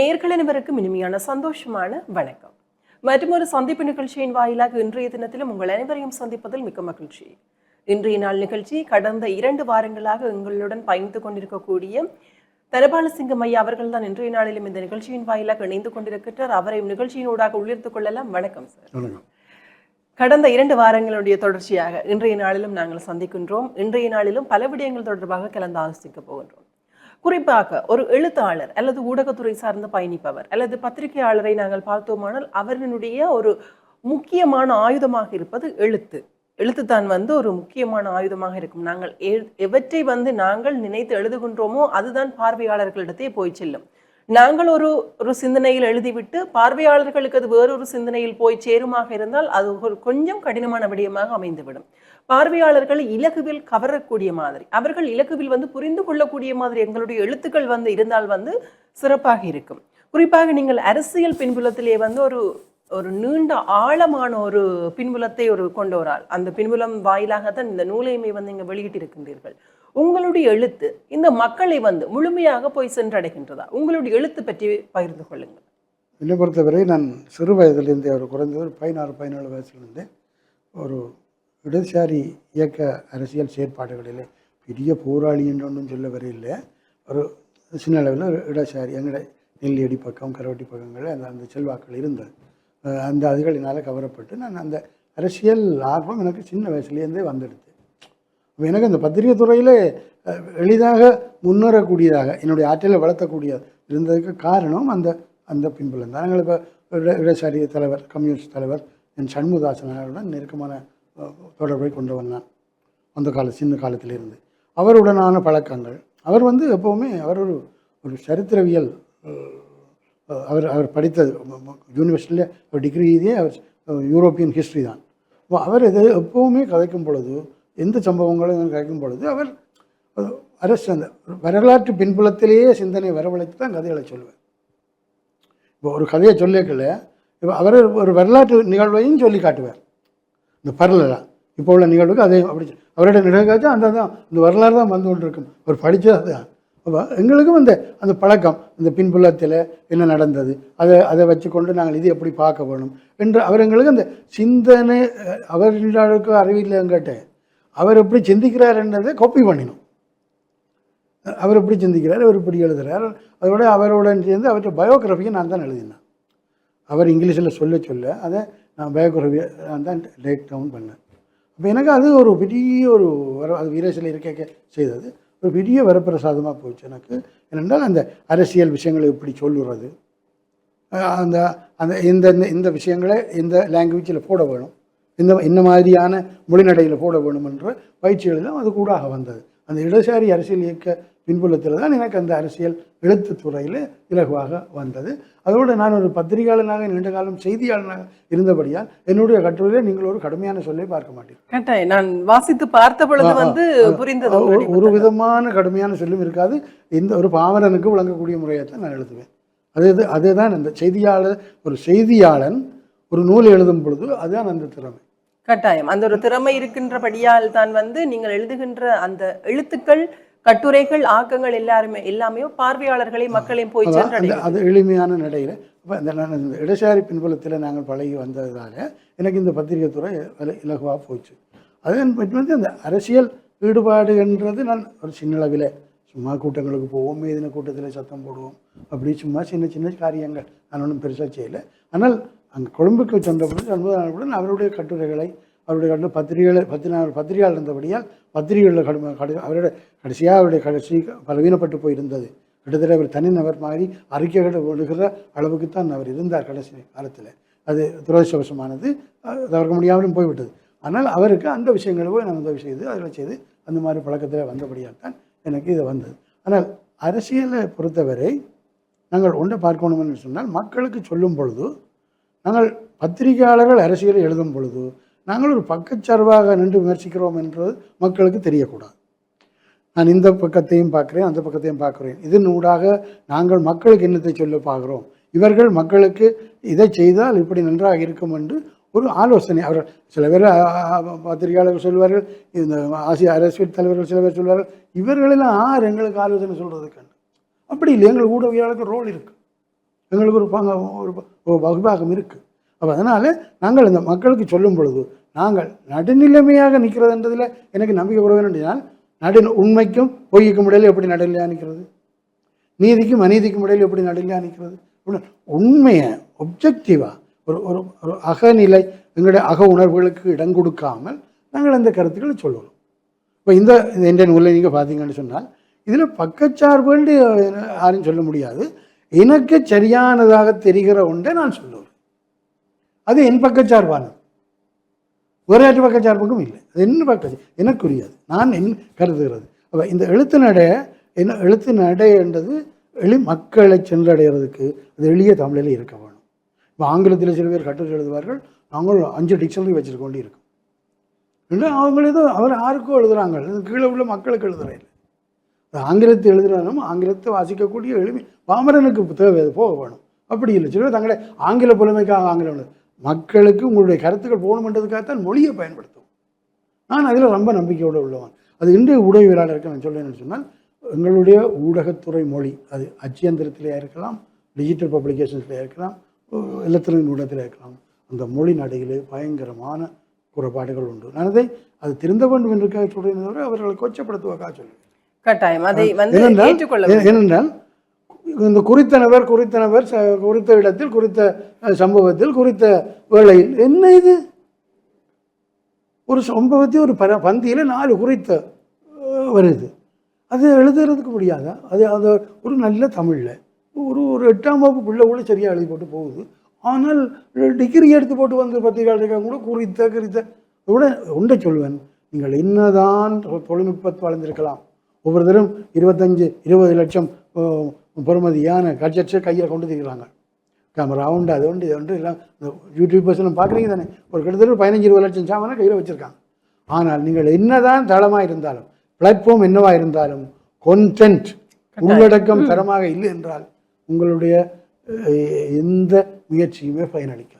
நேர்கள் அனைவருக்கும் இனிமையான சந்தோஷமான வணக்கம். மற்றும் ஒரு சந்திப்பு நிகழ்ச்சியின் வாயிலாக இன்றைய தினத்திலும் உங்கள் அனைவரையும் சந்திப்பதில் மிக்க மகிழ்ச்சி. இன்றைய நாள் நிகழ்ச்சி கடந்த இரண்டு வாரங்களாக எங்களுடன் பயணித்துக் கொண்டிருக்கக்கூடிய தனபாலசிங்கம் ஐயா அவர்கள் தான் இன்றைய நாளிலும் இந்த நிகழ்ச்சியின் வாயிலாக இணைந்து கொண்டிருக்கிறார் அவரையும் நிகழ்ச்சியினூடாக உள்ளிருத்துக் கொள்ளலாம். வணக்கம் சார். கடந்த இரண்டு வாரங்களுடைய தொடர்ச்சியாக இன்றைய நாளிலும் நாங்கள் சந்திக்கின்றோம். இன்றைய நாளிலும் பல விடயங்கள் தொடர்பாக கலந்து ஆலோசிக்க போகின்றோம். குறிப்பாக ஒரு எழுத்தாளர் அல்லது ஊடகத்துறை சார்ந்து பயணிப்பவர் அல்லது பத்திரிகையாளரை நாங்கள் பார்த்தோமானால் அவர்களுடைய ஒரு முக்கியமான ஆயுதமாக இருப்பது எழுத்து. எழுத்து தான் வந்து ஒரு முக்கியமான ஆயுதமாக இருக்கும். நாங்கள் எ- எவற்றை வந்து நாங்கள் நினைத்து எழுதுகின்றோமோ அதுதான் பார்வையாளர்களிடத்தே போய் செல்லும். நாங்கள் ஒரு ஒரு சிந்தனையில் எழுதிவிட்டு பார்வையாளர்களுக்கு அது வேறொரு சிந்தனையில் போய் சேருமாக இருந்தால் அது ஒரு கொஞ்சம் கடினமான விடயமாக அமைந்துவிடும். பார்வையாளர்கள் இலகுவில் கவரக்கூடிய மாதிரி அவர்கள் இலகுவில் வந்து புரிந்து கொள்ளக்கூடிய மாதிரி எங்களுடைய எழுத்துக்கள் வந்து இருந்தால் வந்து சிறப்பாக இருக்கும். குறிப்பாக நீங்கள் அரசியல் பின்புலத்திலே வந்து ஒரு ஒரு நீண்ட ஆழமான ஒரு பின்புலத்தை ஒரு கொண்டு வரால் அந்த பின்புலம் வாயிலாகத்தான் இந்த நூலையுமே வந்து இங்கே வெளியிட்டிருக்கின்றீர்கள். உங்களுடைய எழுத்து இந்த மக்களை வந்து முழுமையாக போய் சென்றடைகின்றதா? உங்களுடைய எழுத்து பற்றி பகிர்ந்து கொள்ளுங்கள். என்னை பொறுத்தவரை நான் சிறு வயதிலிருந்தே ஒரு குறைந்தது ஒரு பதினாறு பதினேழு வயசுலேருந்தே ஒரு இடதுசாரி இயக்க அரசியல் செயற்பாடுகளிலே பெரிய போராளி என்று ஒன்றும் சொல்ல வரையில்லை ஒரு சின்ன அளவில் ஒரு இடதுசாரி எங்கட நெல்லியடி பக்கம் கரவட்டி பக்கங்கள் அந்த அந்த செல்வாக்கள் இருந்தது. அந்த அதுகளினால் கவரப்பட்டு நான் அந்த அரசியல் ஆர்வம் எனக்கு சின்ன வயசுலேருந்தே வந்துடுது எனக்கு அந்த பத்திரிகை துறையில் எளிதாக முன்னேறக்கூடியதாக என்னுடைய ஆற்றலை வளர்த்தக்கூடிய இருந்ததுக்கு காரணம் அந்த அந்த பின்புலம் தான். நாங்கள் இப்போ இடதுசாரி தலைவர் கம்யூனிஸ்ட் தலைவர் என் சண்முகதாசன் அவருடன் நெருக்கமான தொடர்பை கொண்டு வந்தான். அந்த கால சின்ன காலத்திலிருந்து. அவருடனான பழக்கங்கள். அவர் வந்து எப்போவுமே அவர் ஒரு ஒரு சரித்திரவியல் அவர் அவர் படித்தது யூனிவர்சிட்டியில் ஒரு டிகிரி இதே அவர் யூரோப்பியன் ஹிஸ்ட்ரி தான். அவர் எது எப்போவுமே கதைக்கும் பொழுது எந்த சம்பவங்களும் கேட்கும் பொழுது அவர் அரசு அந்த வரலாற்று பின்புலத்திலேயே சிந்தனை வரவழைத்து தான் கதைகளை சொல்லுவேன் இப்போ ஒரு கதையை சொல்லிக்கல இப்போ அவர் ஒரு வரலாற்று நிகழ்வையும் சொல்லி காட்டுவார். இந்த பரலாம் இப்போ உள்ள நிகழ்வுக்கு அதே அப்படி அவருடைய நிகழ்காச்சு அந்த தான் இந்த வரலாறு தான் வந்து கொண்டிருக்கும். அவர் படித்தது அதுதான் அப்போ எங்களுக்கும் அந்த அந்த பழக்கம் இந்த பின்புலத்தில் என்ன நடந்தது அதை அதை வச்சுக்கொண்டு நாங்கள் இது எப்படி பார்க்க வேணும் என்று அவர் எங்களுக்கு அந்த சிந்தனை அஹ், அவர்களுக்கு கேட்டேன். அவர் எப்படி சிந்திக்கிறாருன்றதை காப்பி பண்ணினோம். அவர் எப்படி சிந்திக்கிறார் அவர் இப்படி எழுதுகிறார் அதோட அவருடன் சேர்ந்து அவற்றை பயோகிராஃபியை நான் தான் எழுதினேன். அவர் இங்கிலீஷில் சொல்ல சொல்ல அதை நான் பயோகிராஃபியை நான் தான் டேக் டவுன் பண்ணேன். அப்போ எனக்கு அது ஒரு பெரிய ஒரு வர அது வீரேசில் இருக்க செய்தது. ஒரு பெரிய வரப்பிரசாதமாக போச்சு எனக்கு. ஏனென்றால் அந்த அரசியல் விஷயங்களை எப்படி சொல்லுறது அந்த அந்த இந்த இந்த- இந்த விஷயங்களை இந்த லாங்குவேஜில் போட வேணும். இந்த இந்த மாதிரியான மொழிநடையில் போட வேணும் என்ற பயிற்சிகள் எல்லாம் அது கூடாக வந்தது. அந்த இடதுசாரி அரசியல் இயக்க பின்புலத்தில் தான் எனக்கு அந்த அரசியல் எழுத்துத் துறையில் இலகுவாக வந்தது. அதோடு நான் ஒரு பத்திரிகையாளனாக நீண்ட காலம் செய்தியாளனாக இருந்தபடியால் என்னுடைய கட்டுரையில் நீங்கள் ஒரு கடுமையான சொல்லை பார்க்க கட்டாயம் நான் வாசித்து பார்த்த பொழுது வந்து புரிந்தது ஒரு விதமான கடுமையான சொல்லும் இருக்காது. இந்த ஒரு பாமரனுக்கு விளங்கக்கூடிய முறையை தான் நான் எழுதுவேன். அது அதுதான் அந்த செய்தியாளர் ஒரு செய்தியாளன் ஒரு நூல் எழுதும் பொழுது அதுதான் அந்த திறமை. கட்டாயம். அந்த ஒரு திறமை இருக்கின்றபடியால் தான் வந்து நீங்கள் எழுதுகின்ற அந்த எழுத்துக்கள் கட்டுரைகள் ஆக்கங்கள் எல்லாருமே எல்லாமே பார்வையாளர்களை மக்களையும் போய் சென்றடையும் அது எளிமையான நடையில் அப்போ இந்த நான் இந்த இடசாரி பின்புலத்தில் நாங்கள் பழகி வந்ததால எனக்கு இந்த பத்திரிகை துறை வில- இலகுவா போச்சு. அதன் வந்து அந்த அரசியல் ஈடுபாடுன்றது நான் ஒரு சின்ன அளவில் சும்மா கூட்டங்களுக்கு போவோம் மேதின கூட்டத்தில் சத்தம் போடுவோம். அப்படி சும்மா சின்ன சின்ன காரியங்கள். நான் ஒன்றும் பெருசாக செய்யலை. ஆனால் அங்கே கொழும்புக்கு சென்ற பொழுது அன்புடன் அவருடைய கட்டுரைகளை அவருடைய கட்டு பத்திரிகைகளை பத்திரிகை பத்திரிகையாளர் இருந்தபடியால் பத்திரிகைகளில் கடுமை கடு அவருடைய கடைசியாக அவருடைய கடைசி பலவீனப்பட்டு போயிருந்தது. கிட்டத்தட்ட அவர் தனிநபர் மாதிரி அறிக்கைகளை விழுகிற அளவுக்கு தான் அவர் இருந்தார் கடைசி காலத்தில். அது துரதிருஷ்டவசமானது. தவிர்க்க முடியாமலும் போய்விட்டது. ஆனால் அவருக்கு அந்த விஷயங்களை போய் நான் உதவி செய்து அதில் செய்து அந்த மாதிரி பழக்கத்தில் வந்தபடியாக தான் எனக்கு இது வந்தது. ஆனால் அரசியலை பொறுத்தவரை நாங்கள் ஒன்றை பார்க்கணும்னு சொன்னால் மக்களுக்கு சொல்லும் பொழுது நாங்கள் பத்திரிகையாளர்கள் அரசியலை எழுதும் பொழுது நாங்கள் ஒரு பக்கச்சார்பாக நின்று விமர்சிக்கிறோம் என்றது மக்களுக்கு தெரியக்கூடாது. நான் இந்த பக்கத்தையும் பார்க்குறேன் அந்த பக்கத்தையும் பார்க்குறேன். இதன் ஊடாக நாங்கள் மக்களுக்கு என்னத்தை சொல்ல பார்க்குறோம்? இவர்கள் மக்களுக்கு இதை செய்தால் இப்படி நன்றாக இருக்கும் என்று ஒரு ஆலோசனை. அவர் சில பேர் பத்திரிகையாளர்கள் சொல்வார்கள் இந்த ஆசிய அரசியல் தலைவர்கள் சில பேர் சொல்வார்கள் இவர்களெல்லாம் ஆறு எங்களுக்கு ஆலோசனை சொல்கிறதுக்கு அப்படி இல்லை எங்களுக்கு ஊடகவியாளருக்கு ரோல் இருக்குது எங்களுக்கு ஒரு பங்க ஒரு ப- வகுப்பாகம் இருக்குது அப்போ அதனால் நாங்கள் இந்த மக்களுக்கு சொல்லும் பொழுது நாங்கள் நடுநிலைமையாக நிற்கிறதுன்றதில் எனக்கு நம்பிக்கை கொடுக்க என்றால் நடு உண்மைக்கும் பொய்க்கும் இடையில் எப்படி நடுநிலையாக நிற்கிறது நீதிக்கும் அநீதிக்கும் இடையில் எப்படி நடுநிலையாக நிற்கிறது உண்மையை ஒப்ஜெக்டிவாக ஒரு ஒரு ஒரு அகநிலை எங்களுடைய அக உணர்வுகளுக்கு இடம் கொடுக்காமல் நாங்கள் அந்த கருத்துக்களை சொல்லணும். இப்போ இந்த இந்த இந்தியன் நூலை நீங்கள் பார்த்தீங்கன்னு சொன்னால் இதில் பக்கச்சார்புகள் யாரும் சொல்ல முடியாது. எனக்கு சரியானதாக தெரிகிற ஒன்றை நான் சொல்லுவேன். அது என் பக்கச்சார்பானது. உரையாற்று பக்கச்சார்புக்கும் இல்லை. அது என்ன பக்க எனக்குரியாது. நான் என் கருதுகிறது. அப்போ இந்த எழுத்து நடை என்ன எழுத்து நடை என்றது எளி மக்களை சென்றடைகிறதுக்கு அது எளிய தமிழில் இருக்க வேணும் இப்போ ஆங்கிலத்தில் சில பேர் கட்டுரை எழுதுவார்கள். நாங்கள் அஞ்சு டிக்ஷனரி வச்சிருக்க இருக்கும் இல்லை அவங்க ஏதோ அவர் யாருக்கோ எழுதுகிறாங்க கீழே உள்ள மக்களுக்கு எழுதுகிறேன் ஆங்கிலத்தை எழுதுறாலும் ஆங்கிலத்தை வாசிக்கக்கூடிய எளிமை பாமரனுக்கு தேவை அது போக வேணும். அப்படி இல்லை. சொல்லுவேன் தங்களை ஆங்கில புலமைக்காக ஆங்கிலம் மக்களுக்கு உங்களுடைய கருத்துக்கள் போகணுன்றதுக்காகத்தான் மொழியை பயன்படுத்தும் நான் அதில் ரொம்ப நம்பிக்கையோடு உள்ளவன். அது இன்றைய ஊடகவியலாளருக்கு நான் சொல்லேன்னு சொன்னால் எங்களுடைய ஊடகத்துறை மொழி அது அச்சியந்திரத்திலே இருக்கலாம் டிஜிட்டல் பப்ளிகேஷன்ஸ்லேயே இருக்கலாம் இல்லத்திரின் ஊடகத்தில் இருக்கலாம் அந்த மொழி நடையிலே பயங்கரமான குறைபாடுகள் உண்டு. நான் அதை அது திருந்த வேண்டும் என்றுக்காக சொல்கிறேன் தவிர அவர்களை கொச்சப்படுத்துவதாக சொல்லுவேன் கட்டாயம். அதை வந்து ஏனென்றால் இந்த குறித்த நபர் குறித்த நபர் குறித்த இடத்தில் குறித்த சம்பவத்தில் குறித்த வேளையில் என்ன இது? ஒரு சம்பவத்தை ஒரு பர பந்தியில் நாலு குறித்த வருது. அது எழுதுறதுக்கு முடியாதா? அது அது ஒரு நல்ல தமிழில். ஒரு ஒரு எட்டாம் வகுப்பு பிள்ளை கூட சரியாக எழுதி போட்டு போகுது. ஆனால் டிகிரி எடுத்து போட்டு வந்து பத்திரிகையாளர்கள் கூட குறித்த குறித்த கூட ஒன்றை சொல்வேன். நீங்கள் என்னதான் தொழில்நுட்பத்தை வளர்ந்திருக்கலாம். ஒவ்வொரு தரம் இருபத்தஞ்சு இருபது லட்சம் பெறுமதியான கட்ஜெட்ஸை கையில் கொண்டு திரிகிறாங்க. கேமரா உண்டு அது உண்டு இது உண்டு எல்லாம் இந்த யூடியூபர்ஸ் எல்லாம் பார்க்குறீங்க தானே? ஒரு கிட்டத்தட்ட பதினஞ்சு இருபது லட்சம் சாமானை கையில் வச்சுருக்காங்க. ஆனால் நீங்கள் என்னதான் தளமாக இருந்தாலும் பிளாட்ஃபார்ம் என்னவா இருந்தாலும் content உள்ளடக்கம் தரமாக இல்லை என்றால் உங்களுடைய எந்த முயற்சியுமே பயனளிக்காது.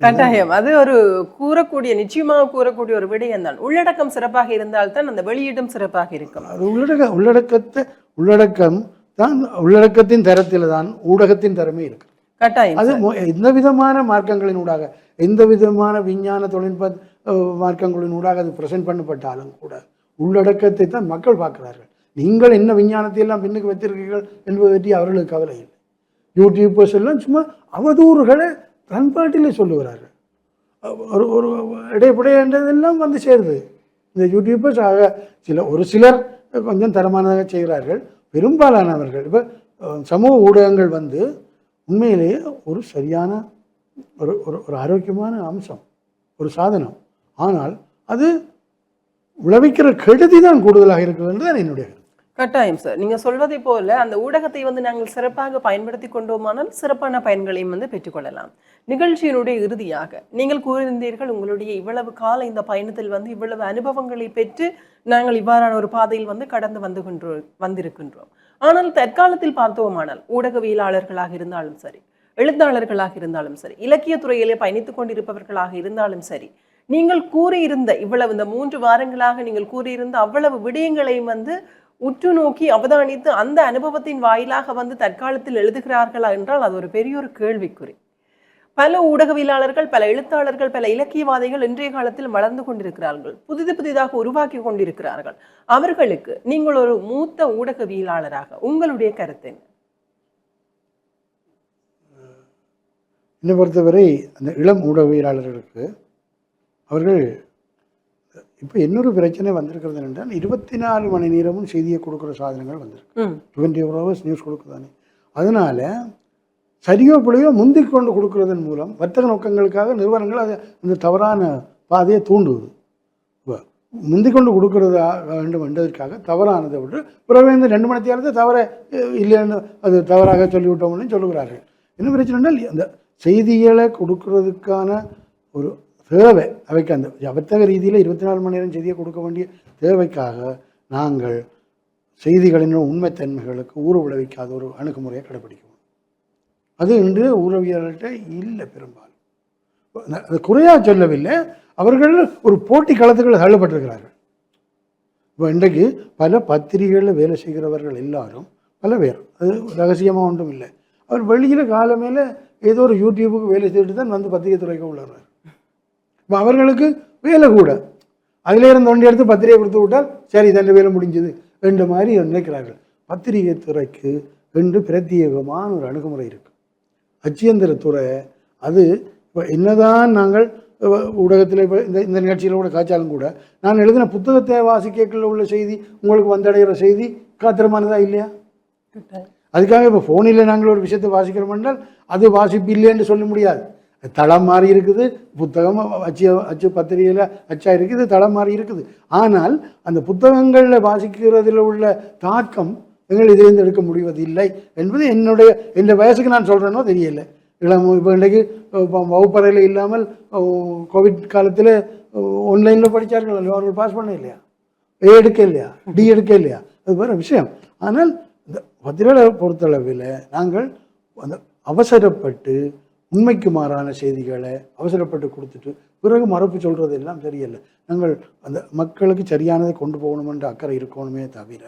கட்டாயம் அது ஒரு கூறக்கூடிய நிச்சயமாக கூறக்கூடிய ஒரு விடயம் தான் உள்ளடக்கம் சிறப்பாக இருந்தால்தான் அந்த வெளியீடும் சிறப்பாக இருக்கும். அது உள்ளடக்க உள்ளடக்கத்தை உள்ளடக்கம் தான் உள்ளடக்கத்தின் தரத்தில் தான் ஊடகத்தின் தரமே இருக்கு. கட்டாயம் அது எந்த விதமான மார்க்கங்களின் ஊடாக எந்த விதமான விஞ்ஞான தொழில்நுட்ப மார்க்கங்களின் ஊடாக அது பிரசன்ட் பண்ணப்பட்டாலும் கூட உள்ளடக்கத்தை தான் மக்கள் பார்க்கிறார்கள். நீங்கள் என்ன விஞ்ஞானத்தை எல்லாம் பின்னுக்கு வைத்திருக்கீர்கள் என்பது பற்றி அவர்களுக்கு கவலை இல்லை. யூடியூபர்ஸ் எல்லாம் சும்மா அவதூறுகளை தன்பாட்டிலே சொல்லுகிறார்கள். ஒரு ஒரு இடைப்படையன்றதெல்லாம் வந்து சேருது. இந்த யூடியூப்பர்ஸ் ஆக சில ஒரு சிலர் கொஞ்சம் தரமானதாக செய்கிறார்கள். பெரும்பாலானவர்கள் இப்போ சமூக ஊடகங்கள் வந்து உண்மையிலேயே ஒரு சரியான ஒரு ஒரு ஒரு ஆரோக்கியமான அம்சம் ஒரு சாதனம். ஆனால் அது விளைவிக்கிற கெடுதி தான் கூடுதலாக இருக்கிறது தான் என்னுடைய கட்டாயம் சார் நீங்கள் சொல்வதை போல அந்த ஊடகத்தை வந்து நாங்கள் சிறப்பாக பயன்படுத்தி கொண்டோமானால் சிறப்பான பயன்களையும் வந்து பெற்றுக்கொள்ளலாம் நிகழ்ச்சியினுடைய இறுதியாக நீங்கள் கூறியிருந்தீர்கள் உங்களுடைய இவ்வளவு கால இந்த பயணத்தில் வந்து இவ்வளவு அனுபவங்களை பெற்று நாங்கள் இவ்வாறான ஒரு பாதையில் வந்து கடந்து வந்து கொண்டு வந்திருக்கின்றோம். ஆனால் தற்காலத்தில் பார்த்தோமானால் ஊடகவியலாளர்களாக இருந்தாலும் சரி எழுத்தாளர்களாக இருந்தாலும் சரி இலக்கிய துறையிலே பயணித்துக் கொண்டிருப்பவர்களாக இருந்தாலும் சரி நீங்கள் கூறியிருந்த இவ்வளவு இந்த மூன்று வாரங்களாக நீங்கள் கூறியிருந்த அவ்வளவு விடயங்களையும் வந்து உற்று நோக்கி அவதானித்து அந்த அனுபவத்தின் வாயிலாக வந்து தற்காலத்தில் எழுதுகிறார்களா என்றால் அது ஒரு பெரிய ஒரு கேள்விக்குறி. பல ஊடகவியலாளர்கள் பல எழுத்தாளர்கள் பல இலக்கியவாதிகள் இன்றைய காலத்தில் வளர்ந்து கொண்டிருக்கிறார்கள். புதிது புதிதாக உருவாக்கி கொண்டிருக்கிறார்கள். அவர்களுக்கு நீங்கள் ஒரு மூத்த ஊடகவியலாளராக உங்களுடைய கருத்து என்ன? என்னை பொறுத்தவரை அந்த இளம் ஊடகவியலாளர்களுக்கு அவர்கள் இப்போ இன்னொரு பிரச்சனை வந்திருக்கிறது என்றால் இருபத்தி நாலு மணி நேரமும் செய்தியை கொடுக்குற சாதனங்கள் வந்திருக்கு. டுவெண்ட்டி ஃபோர் ஹவர்ஸ் நியூஸ் கொடுக்குதானே. அதனால் சரியோ பிழையோ முந்திக் கொண்டு கொடுக்கறதன் மூலம் வர்த்தக நோக்கங்களுக்காக நிறுவனங்கள் அதை அந்த தவறான பாதையை தூண்டுவது. முந்திக் கொண்டு கொடுக்கறதா வேண்டும் என்பதற்காக தவறானதை விட்டு பிறகு இந்த ரெண்டு மணி நேரத்தை தவற இல்லைன்னு அது தவறாக சொல்லிவிட்டோம்னு சொல்லுகிறார்கள். என்ன பிரச்சனை அந்த செய்திகளை கொடுக்கறதுக்கான ஒரு தேவை. அவைக்கு அந்த வர்த்தக ரீதியில் இருபத்தி நாலு மணி நேரம் செய்தியை கொடுக்க வேண்டிய தேவைக்காக நாங்கள் செய்திகளின் உண்மைத்தன்மைகளுக்கு ஊறு விளைவிக்காத ஒரு அணுகுமுறையை கடைபிடிக்கணும். அது இன்று ஊரவியர்கள்ட்ட இல்லை பெரும்பாலும். அது குறையாக சொல்லவில்லை. அவர்கள் ஒரு போட்டி களத்துக்குள் தள்ளப்பட்டிருக்கிறார்கள். இப்போ இன்றைக்கு பல பத்திரிகைகளில் வேலை செய்கிறவர்கள் எல்லாரும் பல பேர் அது ரகசியமாக ஒன்றும் இல்லை. அவர் வெளியில் காலமேல ஏதோ ஒரு யூடியூபுக்கு வேலை செய்துட்டு தான் வந்து பத்திரிகை துறைக்கு உள்ளார். இப்போ அவர்களுக்கு வேலை கூட. அதிலே இருந்து ஒண்டி எடுத்து பத்திரிகை கொடுத்து விட்டால் சரி தன் வேலை முடிஞ்சது என்ற மாதிரி நினைக்கிறார்கள். பத்திரிகை துறைக்கு என்று பிரத்யேகமான ஒரு அணுகுமுறை இருக்கு. அச்சியந்திர துறை அது இப்போ என்னதான் நாங்கள் ஊடகத்தில் இப்போ இந்த இந்த நிகழ்ச்சியில் கூட காய்ச்சாலும் கூட நான் எழுதின புத்தகத்தை வாசிக்கக்குள்ள உள்ள செய்தி உங்களுக்கு வந்தடைகிற செய்தி காத்திரமானதா இல்லையா? அதுக்காக இப்போ ஃபோனில் நாங்கள் ஒரு விஷயத்தை வாசிக்கிறோம் என்றால் அது வாசிப்பு இல்லைன்னு சொல்ல முடியாது. தளம் மாறி இருக்குது புத்தகம் அச்சு அச்சு பத்திரிகையில் அச்சா இருக்குது தளம் மாறி இருக்குது. ஆனால் அந்த புத்தகங்களில் வாசிக்கிறதில் உள்ள தாக்கம் எங்கள் இதிலிருந்து எடுக்க முடிவதில்லை என்பது என்னுடைய இந்த வயசுக்கு நான் சொல்கிறேனோ தெரியல. இளம் இப்போ இன்றைக்கு வகுப்பறையில் இல்லாமல் கோவிட் காலத்தில் ஆன்லைனில் படித்தார்கள் அல்லவா? அவர்கள் பாஸ் பண்ண இல்லையா? ஏ எடுக்க இல்லையா? டி எடுக்க இல்லையா? அது வேறு விஷயம். ஆனால் இந்த பத்திரிகை பொறுத்தளவில் நாங்கள் அந்த அவசரப்பட்டு உண்மைக்கு மாறான செய்திகளை அவசரப்பட்டு கொடுத்துட்டு பிறகு மறுப்பு சொல்கிறது எல்லாம் சரியில்லை. நாங்கள் அந்த மக்களுக்கு சரியானதை கொண்டு போகணுமென்ற அக்கறை இருக்கணுமே தவிர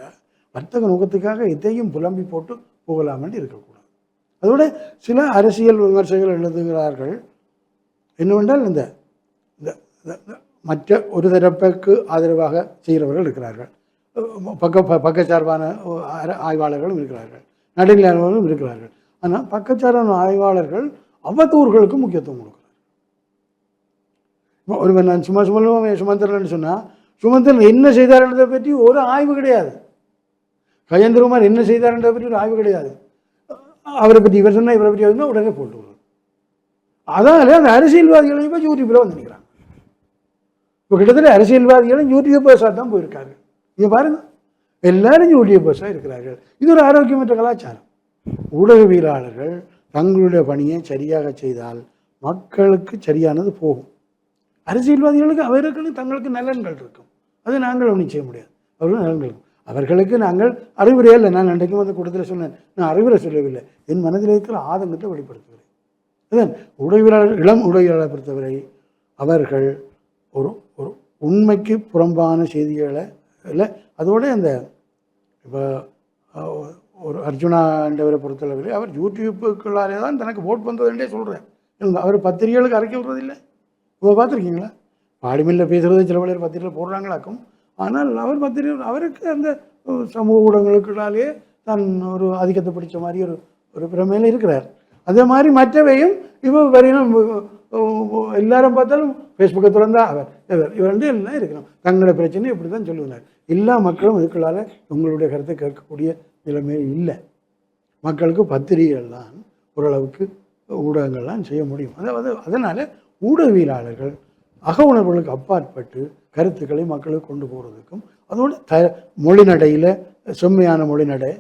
வர்த்தக நோக்கத்துக்காக எதையும் புலம்பி போட்டு போகலாமென்று இருக்கக்கூடாது. அதோட சில அரசியல் விமர்சகர்கள் எழுதுகிறார்கள். என்னவென்றால் இந்த இந்த மற்ற ஒரு தரப்புக்கு ஆதரவாக செய்கிறவர்கள் இருக்கிறார்கள். பக்க ப- பக்கச்சார்பான ஆர- ஆய்வாளர்களும் இருக்கிறார்கள். நடுநிலையாளர்களும் இருக்கிறார்கள். ஆனால் பக்கச்சார்பான ஆய்வாளர்கள் அவதூறுகளுக்கு முக்கியத்துவம் கொடுக்குறார். இப்போ ஒருவன் நான் சும்மா சும்மா சுமந்திரன் சொன்னால் சுமந்திரன் என்ன செய்தார்ன்றதை பற்றி ஒரு ஆய்வு கிடையாது. கஜேந்திரகுமார் என்ன செய்தார்ன்றதை பற்றி ஒரு ஆய்வு கிடையாது. அவரை பற்றி இவர் சொன்னால் இவரை பற்றி சொன்னா உடனே போட்டு விடுறது அதனால அந்த அரசியல்வாதிகளையும் இப்போ யூடியூப்பில் வந்து நிற்கிறாங்க இப்போ கிட்டத்தட்ட அரசியல்வாதிகளும் யூடியூபர்ஸாக தான் போயிருக்காங்க இங்கே பாருங்க. எல்லாரும் யூடியூபர்ஸாக இருக்கிறார்கள். இது ஒரு ஆரோக்கியமற்ற கலாச்சாரம். ஊடகவியலாளர்கள் தங்களுடைய பணியை சரியாக செய்தால் மக்களுக்கு சரியானது போகும். அரசியல்வாதிகளுக்கு அவர்களுக்கு தங்களுக்கு நலன்கள் இருக்கும். அது நாங்கள் ஒன்றும் செய்ய முடியாது. அவர்கள் நலன்கள் இருக்கும். அவர்களுக்கு நாங்கள் அறிவுரை இல்லை. நான் அன்றைக்கும் வந்து கூட்டத்தில் சொன்னேன். நான் அறிவுரை சொல்லவில்லை. என் மனதில் இருக்கிற ஆதங்கத்தை வெளிப்படுத்துகிறேன். அதான் ஊடகவியலாளர் இளம் ஊடகவியலாளரை பொறுத்தவரை அவர்கள் ஒரு ஒரு உண்மைக்கு புறம்பான செய்திகளை இல்லை அதோடு அந்த இப்போ ஒரு அர்ஜுனா என்றவரை பொறுத்தளவில் அவர் யூடியூப்புக்குள்ளாரே தான் தனக்கு ஓட் வந்ததுன்றே சொல்கிறேன் அவர் பத்திரிகைகளுக்கு அரைக்க விடுறதில்லை இப்போ பார்த்துருக்கீங்களா? பாடிமில்ல பேசுகிறது சில பேர் பத்திரிகையில் போடுறாங்களாக்கும். ஆனால் அவர் பத்திரிகை அவருக்கு அந்த சமூக ஊடகங்களுக்குள்ளாலே தான் ஒரு ஆதிக்கத்தை பிடிச்ச மாதிரி ஒரு ஒரு பிரமையில் இருக்கிறார். அதே மாதிரி மற்றவையும் இவ வரையும் எல்லாரும் பார்த்தாலும் ஃபேஸ்புக்கை திறந்தா அவர் இவர் இவர் வந்து எல்லாம் இருக்கிறோம் தங்களோட பிரச்சனை இப்படி தான் சொல்லுவார் எல்லா மக்களும் இதுக்குள்ளால உங்களுடைய கருத்தை கேட்கக்கூடிய நிலைமை இல்லை. மக்களுக்கு பத்திரிகைகள்லாம் ஓரளவுக்கு ஊடகங்கள்லாம் செய்ய முடியும். அதாவது அதனால் ஊடகவியலாளர்கள் அக உணர்வுகளுக்கு அப்பாற்பட்டு கருத்துக்களை மக்களுக்கு கொண்டு போகிறதுக்கும் அதோட த மொழிநடையில் செம்மையான மொழிநடை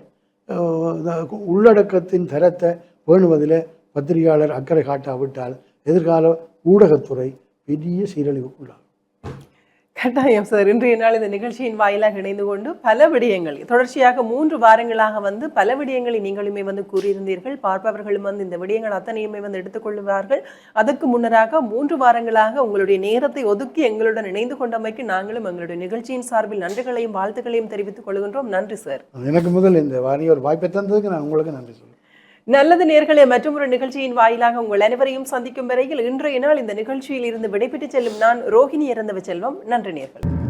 உள்ளடக்கத்தின் தரத்தை பேணுவதில் பத்திரிகையாளர் அக்கறை காட்டாவிட்டால் எதிர்கால ஊடகத்துறை பெரிய சீரழிவுக்குள்ளாகும் கட்டாயம் சார் இன்றைய நாள் இந்த நிகழ்ச்சியின் வாயிலாக இணைந்து கொண்டு பல விடயங்கள் தொடர்ச்சியாக மூன்று வாரங்களாக வந்து பல விடயங்களை நீங்களுமே வந்து கூறியிருந்தீர்கள். பார்ப்பவர்களும் வந்து இந்த விடயங்கள் அத்தனையுமே வந்து எடுத்துக்கொள்வார்கள் அதற்கு முன்னராக மூன்று வாரங்களாக உங்களுடைய நேரத்தை ஒதுக்கி எங்களுடன் இணைந்து கொண்டமைக்கு நாங்களும் எங்களுடைய நிகழ்ச்சியின் சார்பில் நன்றிகளையும் வாழ்த்துக்களையும் தெரிவித்துக் கொள்கின்றோம். நன்றி சார் எனக்கு முதல் இந்த வாரிய ஒரு வாய்ப்பை தந்ததுக்கு நான் உங்களுக்கு நன்றி சொல்லுவேன் நல்லது நேர்களே ஒரு நிகழ்ச்சியின் வாயிலாக உங்கள் அனைவரையும் சந்திக்கும் வரையில் இன்றைய நாள் இந்த நிகழ்ச்சியில் இருந்து விடைபெற்று செல்லும் நான் ரோஹிணி இறந்தவ செல்வம். நன்றி நேர்கள்.